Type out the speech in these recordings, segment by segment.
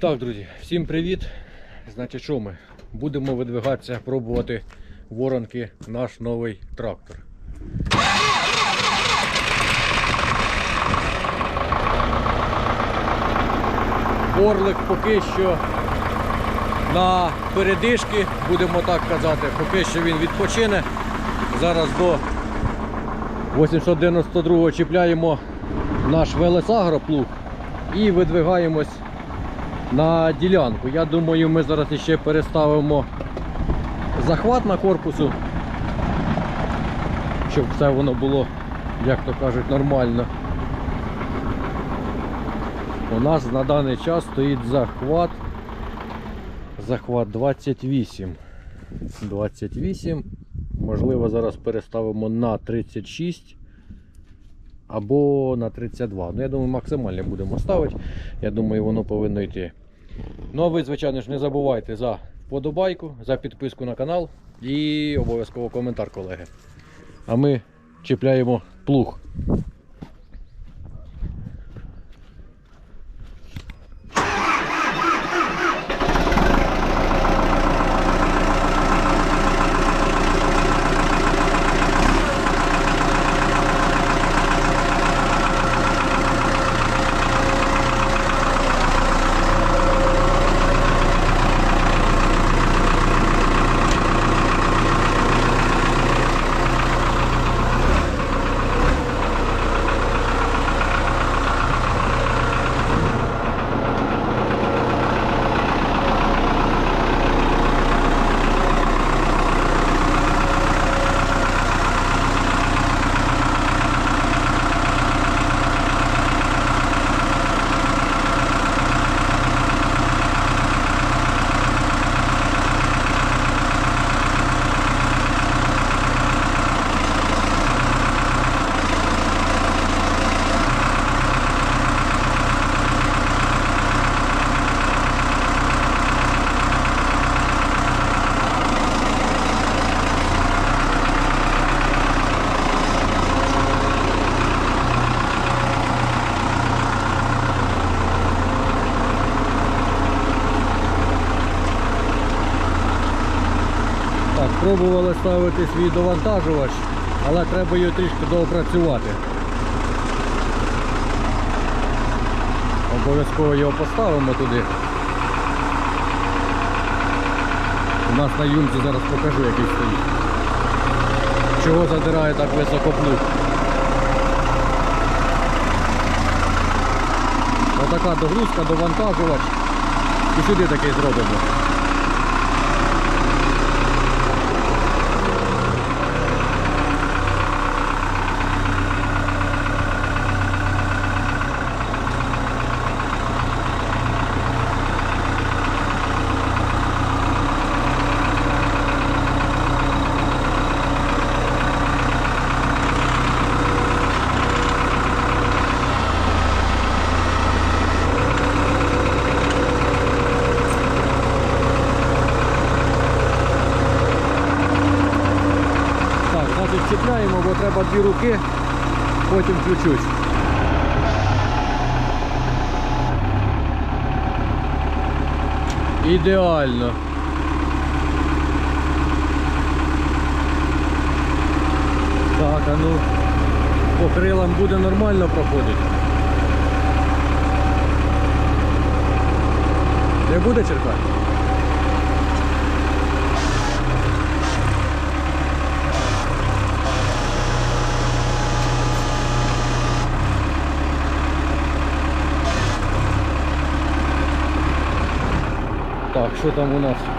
Так, друзі, всім привіт. Значить, що ми? Будемо видвигатися, пробувати воронки наш новий трактор. Орлик поки що на передишки, будемо так казати, поки що він відпочине. Зараз до 892-го чіпляємо наш велесагро плуг і видвигаємось на ділянку. Я думаю, ми зараз ще переставимо захват на корпусу, щоб все воно було, як то кажуть, нормально. У нас на даний час стоїть захват. Захват 28. 28. Можливо, зараз переставимо на 36 або на 32. Ну, я думаю, максимально будемо ставити. Я думаю, воно повинно йти. Ну а ви, звичайно ж, не забувайте за вподобайку, за підписку на канал і обов'язково коментар, колеги. А ми чіпляємо плуг. Так, пробували ставити свій довантажувач, але треба його трішки доопрацювати. Обов'язково його поставимо туди. У нас на юмці зараз покажу, який стоїть. Чого задирає так високо плуг. Отака догрузка, довантажувач. І сюди такий зробимо. Так, значить чіпляємо, бо треба дві руки, потім включусь. Ідеально. Так, а ну по крилам буде нормально проходити. Не буде черкати? Так, що там у нас?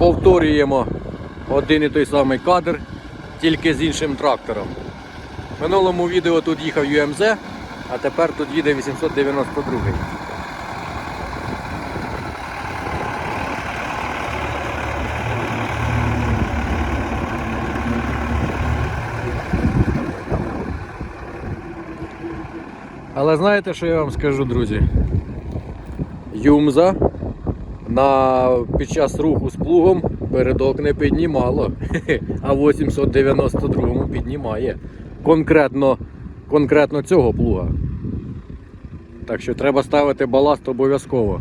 Повторюємо один і той самий кадр, тільки з іншим трактором. В минулому відео тут їхав UMZ, а тепер тут їде 892. Але знаєте, що я вам скажу, друзі? Юмза на, під час руху з плугом передок не піднімало, а 892-му піднімає. Конкретно, конкретно цього плуга. Так що треба ставити баласт обов'язково.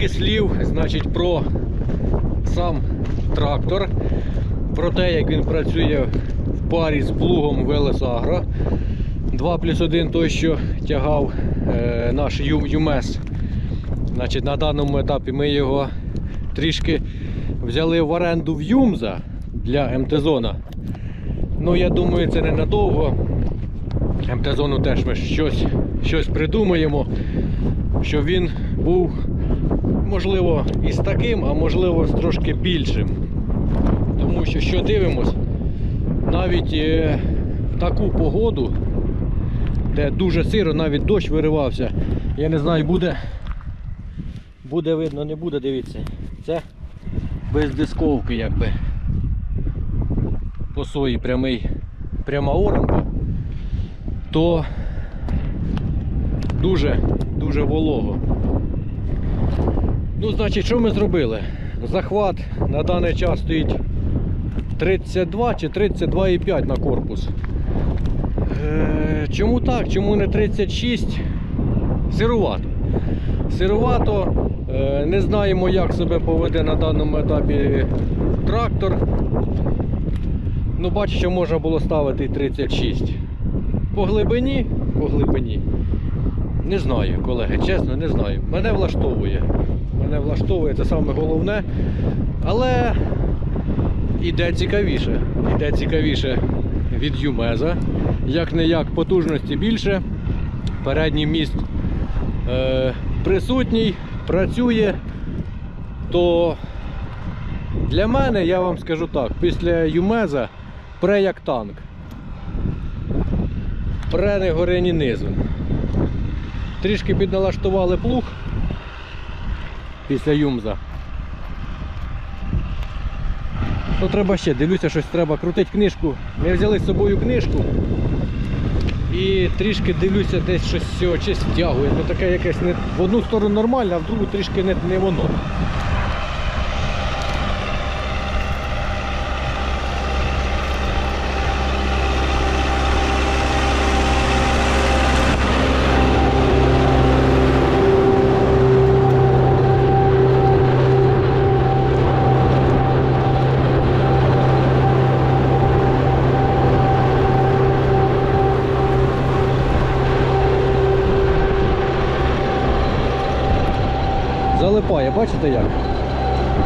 Трішки слів, значить, про сам трактор, про те, як він працює в парі з плугом Велесагро. 2 плюс 1 той, що тягав е, наш ЮМЕС. Значить, на даному етапі ми його трішки взяли в оренду в Юмза для МТ-зона. Ну, я думаю, це ненадовго. МТ-зону теж ми щось, щось придумаємо щоб він був, можливо, і з таким, а можливо з трошки більшим. Тому що що дивимось, навіть е, в таку погоду, де дуже сиро, навіть дощ виривався, я не знаю, буде, буде видно, не буде, дивіться. Це без дисковки якби. По сої прямий, пряма оранка, то дуже дуже волого. Ну, значить, що ми зробили? Захват на даний час стоїть 32 чи 32,5 на корпус. Е, чому так? Чому не 36? Сирувато. Сирувато. Е, не знаємо, як себе поведе на даному етапі трактор. Ну, бачу, що можна було ставити 36. По глибині, по глибині. Не знаю, колеги, чесно, не знаю. Мене влаштовує. Мене влаштовує, це саме головне. Але іде цікавіше. Іде цікавіше від Юмеза. Як не як потужності більше. Передній міст е, присутній, працює. То для мене, я вам скажу так, після Юмеза пре як танк. Пре не горе ні низу. трішки підналаштували плуг після юмза. Ну треба ще, дивлюся, щось треба крутити книжку. Ми взяли з собою книжку. І трішки дивлюся, десь щось цього чи стягує. Ну таке якесь не в одну сторону нормально, а в другу трішки не, не воно. Залипає, бачите як?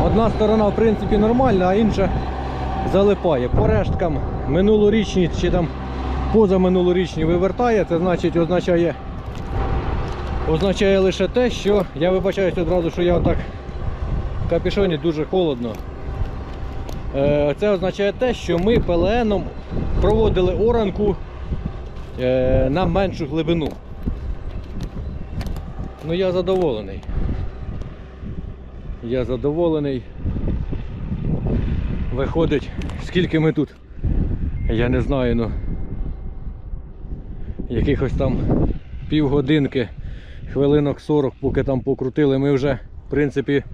Одна сторона в принципі нормальна, а інша залипає. По решткам минулорічні чи там позаминулорічні вивертає, це значить означає, означає лише те, що я вибачаюсь одразу, що я отак в капюшоні дуже холодно. Е, Це означає те, що ми ПЛНом проводили оранку е, на меншу глибину. Ну я задоволений. Я задоволений. Виходить, скільки ми тут, я не знаю, ну якихось там півгодинки, хвилинок 40, поки там покрутили, ми вже, в принципі,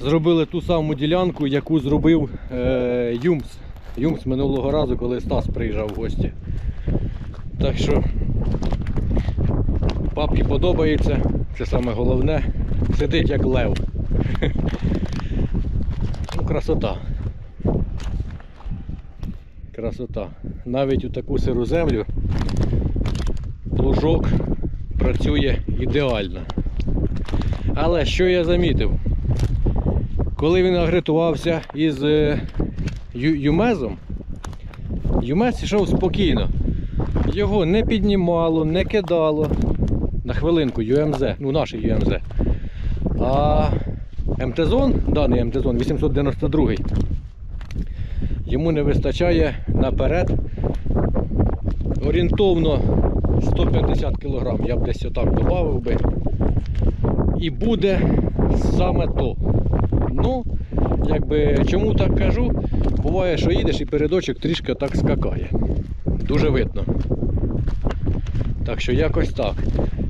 зробили ту саму ділянку, яку зробив е, Юмс. Юмс минулого разу, коли Стас приїжджав в гості. Так що папі подобається, це саме головне. Сидить як лев. Ну, красота. Красота. Навіть у таку сиру землю плужок працює ідеально. Але що я замітив? Коли він агритувався із е, Юмезом, Юмез йшов спокійно. Його не піднімало, не кидало. На хвилинку ЮМЗ, ну наш ЮМЗ. А МТЗон, даний МТЗон 892, йому не вистачає наперед орієнтовно 150 кг. Я б десь отак додав би. І буде саме то. Ну, якби чому так кажу, буває, що їдеш і передочок трішки так скакає. Дуже видно. Так що якось так.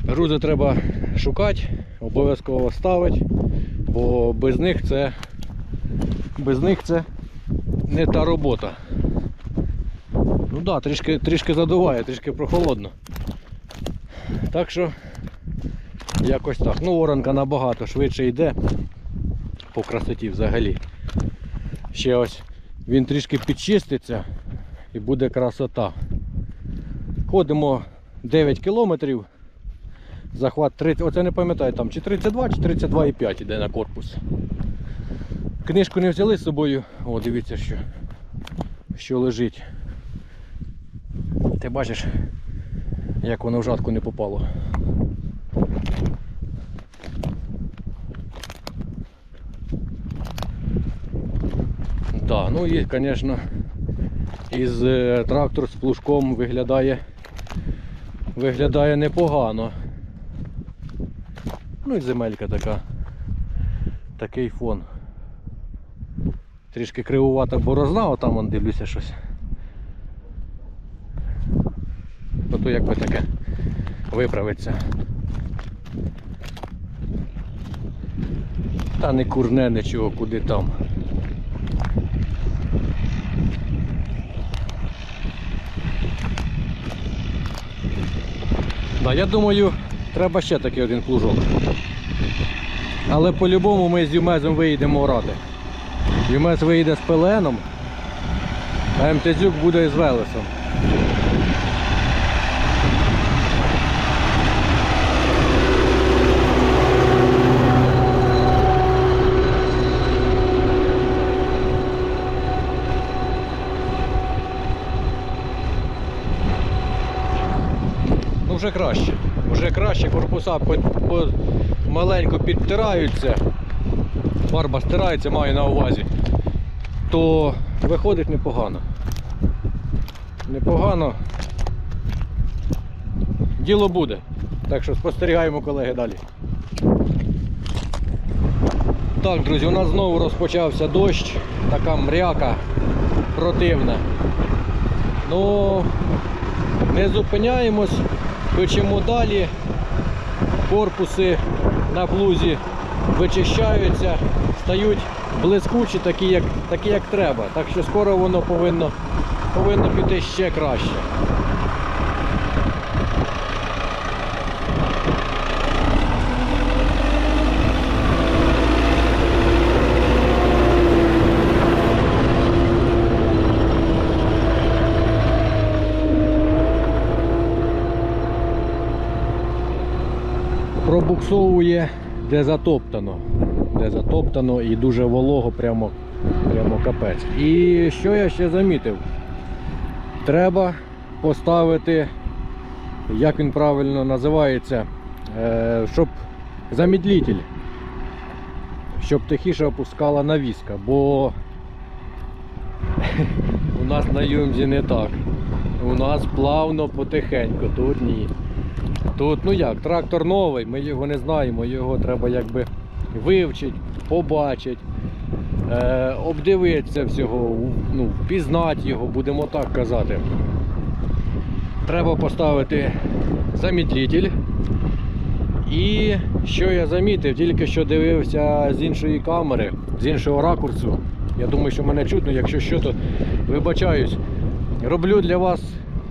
Грузи треба шукати, обов'язково ставити, бо без них це без них це не та робота. Ну так, да, трішки, трішки задуває, трішки прохолодно. Так що якось так. Ну, оранка набагато швидше йде по красоті взагалі. Ще ось він трішки підчиститься і буде красота. Ходимо 9 кілометрів. Захват 30, оце не пам'ятаю там, чи 32, чи 32,5 іде на корпус. Книжку не взяли з собою. О, дивіться, що, що лежить. Ти бачиш, як воно в жатку не попало. Да, ну і, звісно, із е, трактор з плужком виглядає виглядає непогано. Ну і земелька така. Такий фон. Трішки кривувата борозна, а там вон дивлюся щось. Ну то якби таке виправиться. Та не курне нічого, куди там. Да, я думаю, треба ще такий один плужок. Але по-любому ми з Юмезом виїдемо орати. Юмез виїде з пеленом, а МТЗюк буде з Велесом. Ну вже краще. Вже краще корпуса маленько підтираються. Фарба стирається, маю на увазі. То виходить непогано. Непогано. Діло буде. Так що спостерігаємо, колеги, далі. Так, друзі, у нас знову розпочався дощ, така мряка противна. Ну, не зупиняємось, печемо далі. Корпуси на блузі вичищаються, стають блискучі, такі як, такі, як треба. Так що скоро воно повинно, повинно піти ще краще. Пробуксовує де затоптано. Де затоптано і дуже волого, прямо, прямо капець. І що я ще замітив? Треба поставити, як він правильно називається, е, щоб замедлитель, щоб тихіше опускала навіска, бо у нас на Юмзі не так. У нас плавно потихеньку, тут ні. Тут, ну як, трактор новий, ми його не знаємо, його треба якби вивчити, побачити, е, обдивитися всього, ну, впізнати його, будемо так казати. Треба поставити замідлитель. І що я замітив, тільки що дивився з іншої камери, з іншого ракурсу. Я думаю, що мене чутно, якщо що, то вибачаюсь. Роблю для вас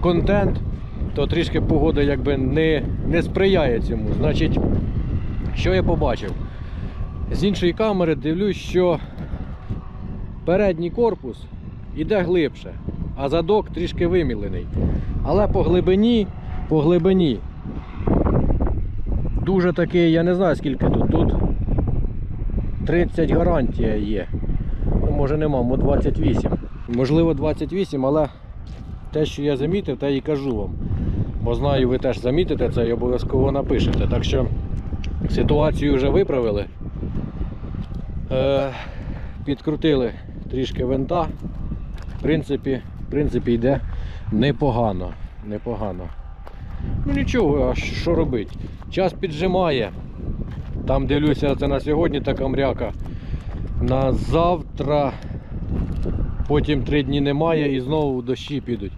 контент то трішки погода якби не, не сприяє цьому. Значить, що я побачив? З іншої камери дивлюсь, що передній корпус іде глибше, а задок трішки вимілений. Але по глибині, по глибині дуже такий, я не знаю скільки тут. Тут 30 гарантія є. Ну, може нема, мо 28. Можливо 28, але те, що я замітив, те і кажу вам. Бо знаю, ви теж замітите це і обов'язково напишете. Так що ситуацію вже виправили. Е, Підкрутили трішки винта. В принципі, в принципі йде непогано. непогано. Ну нічого, а що робити? Час піджимає. Там дивлюся, це на сьогодні така мряка. На завтра, потім три дні немає і знову дощі підуть.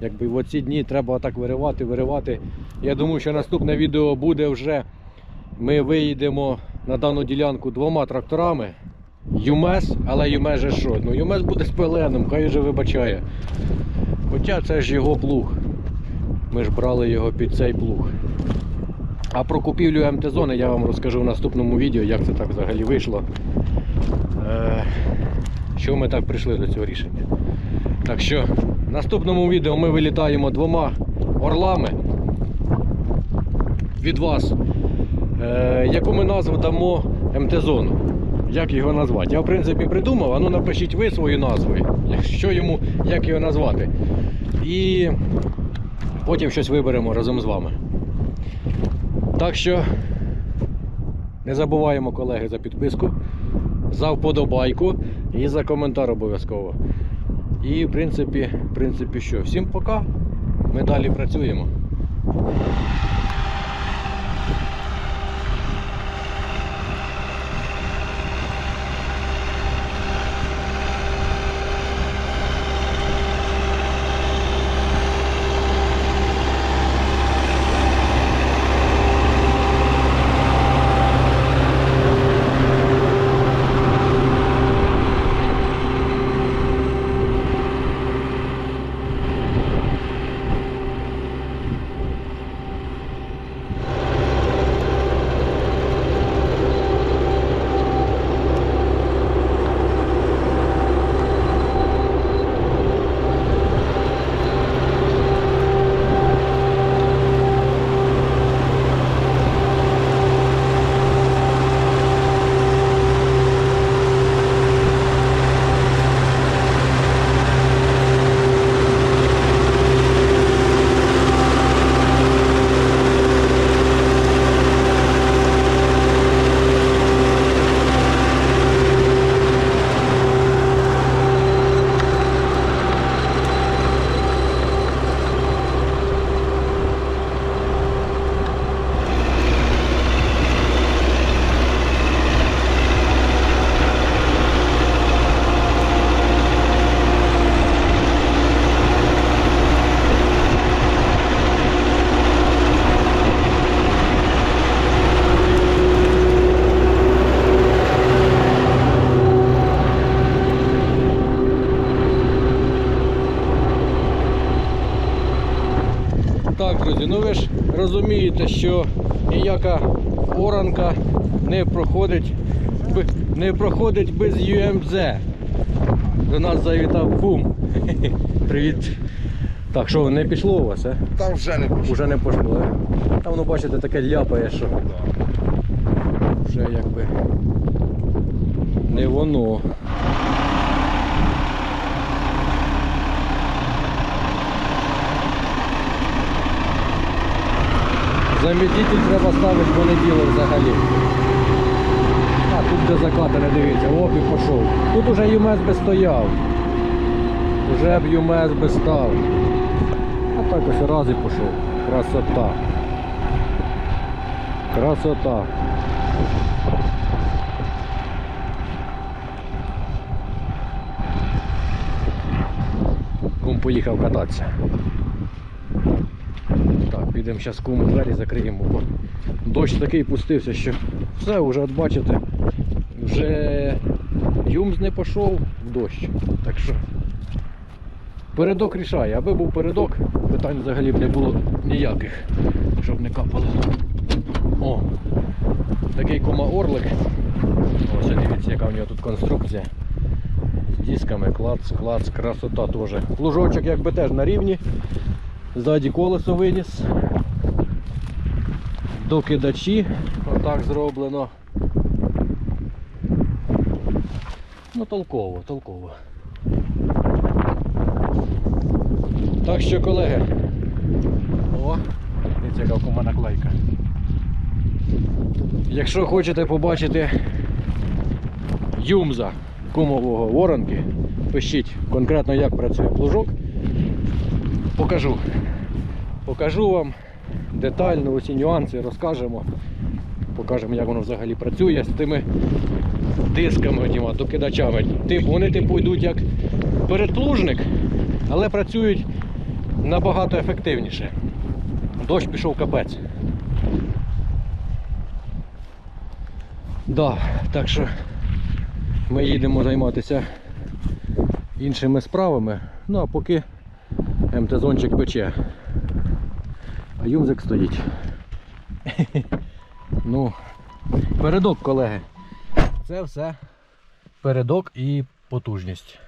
Якби в оці дні треба так виривати, виривати. Я думаю, що наступне відео буде вже. Ми виїдемо на дану ділянку двома тракторами. ЮМЕС, але ЮМЕС же що? Ну ЮМЕС буде з пеленом, хай вже вибачає. Хоча це ж його плуг. Ми ж брали його під цей плуг. А про купівлю МТ-зони я вам розкажу в наступному відео, як це так взагалі вийшло. Е, Що ми так прийшли до цього рішення. Так що наступному відео ми вилітаємо двома орлами від вас. Е, яку ми назву дамо МТ-зону? Як його назвати? Я в принципі придумав, а ну напишіть ви свою назву, що йому, як його назвати. І потім щось виберемо разом з вами. Так що не забуваємо, колеги, за підписку, за вподобайку і за коментар обов'язково. І в принципі, в принципі, що? Всім пока. Ми далі працюємо. Розумієте, що ніяка оранка не проходить, не проходить без UMZ. До нас завітав бум. Привіт. Так, що, не пішло у вас, а? Там вже не пішло. Уже не пошло, а? Там воно, бачите, таке ляпає, що вже якби не воно. Замітитель треба ставити понеділок взагалі. А тут де закатане, дивіться, оп і пішов. Тут уже ЮМС би стояв. Уже б ЮМС би став. А так ось раз і пішов. Красота. Красота. Кум поїхав кататися. Підемо зараз куму двері закриємо, бо дощ такий пустився, що все, вже от бачите, вже юмз не пішов в дощ. Так що передок рішає, аби був передок, питань взагалі б не було ніяких, щоб не капало. О, такий кума орлик. Ось дивіться, яка в нього тут конструкція. З дисками, клац, клац, красота теж. Лужочок якби теж на рівні. Ззаді колесо виніс. Докидачі. Отак зроблено. Ну, толково, толково. Так що, колеги. О, дивіться, яка кума наклейка. Якщо хочете побачити юмза кумового воронки, пишіть конкретно як працює плужок. Покажу. Покажу вам детально усі нюанси, розкажемо. Покажемо, як воно взагалі працює з тими дисками, отіма, докидачами. Тип, вони типу йдуть як передплужник, але працюють набагато ефективніше. Дощ пішов капець. Да, так що ми їдемо займатися іншими справами. Ну а поки МТ-зончик пече. А юмзик стоїть. Ну, передок, колеги. Це все передок і потужність.